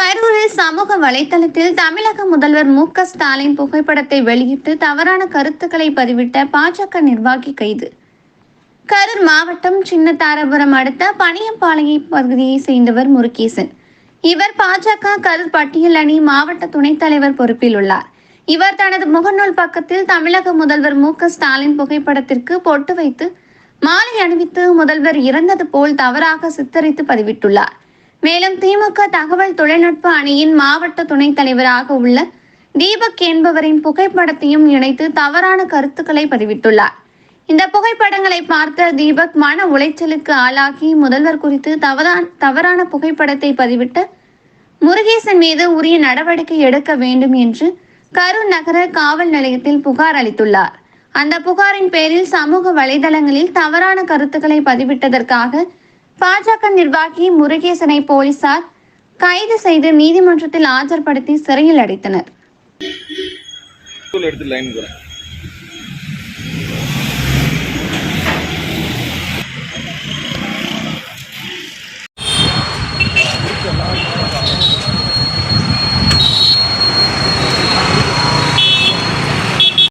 கரூரில் சமூக வலைதளத்தில் தமிழக முதல்வர் மு க ஸ்டாலின் புகைப்படத்தை வெளியிட்டு தவறான கருத்துக்களை பதிவிட்ட பாஜக நிர்வாகி கைது. கரூர் மாவட்டம் சின்னதாரபுரம் அடுத்த பனியம்பாளையம் பகுதியை சேர்ந்தவர் முருகேசன். இவர் பாஜக கரூர் பட்டியல் அணி மாவட்ட துணைத் தலைவர் பொறுப்பில் உள்ளார். இவர் தனது முகநூல் பக்கத்தில் தமிழக முதல்வர் மு க ஸ்டாலின் புகைப்படத்திற்கு பொட்டு வைத்து மாலை அணிவித்து முதல்வர் இறந்தது போல் தவறாக சித்தரித்து பதிவிட்டுள்ளார். மேலும் திமுக தகவல் தொழில்நுட்ப அணியின் மாவட்ட துணைத் தலைவராக உள்ள தீபக் என்பவரின் புகைப்படத்தையும் இணைத்து தவறான கருத்துக்களை பதிவிட்டுள்ளார். இந்த புகைப்படங்களை பார்த்த தீபக் மன உளைச்சலுக்கு ஆளாகி முதல்வர் குறித்து தவறான தவறான புகைப்படத்தை பதிவிட்ட முருகேசன் மீது உரிய நடவடிக்கை எடுக்க வேண்டும் என்று கரூர் நகர காவல் நிலையத்தில் புகார் அளித்துள்ளார். அந்த புகாரின் பேரில் சமூக வலைதளங்களில் தவறான கருத்துக்களை பதிவிட்டதற்காக பாஜக நிர்வாகி முருகேசனை போலீசார் கைது செய்து நீதிமன்றத்தில் ஆஜர்படுத்தி சிறையில் அடைத்தனர்.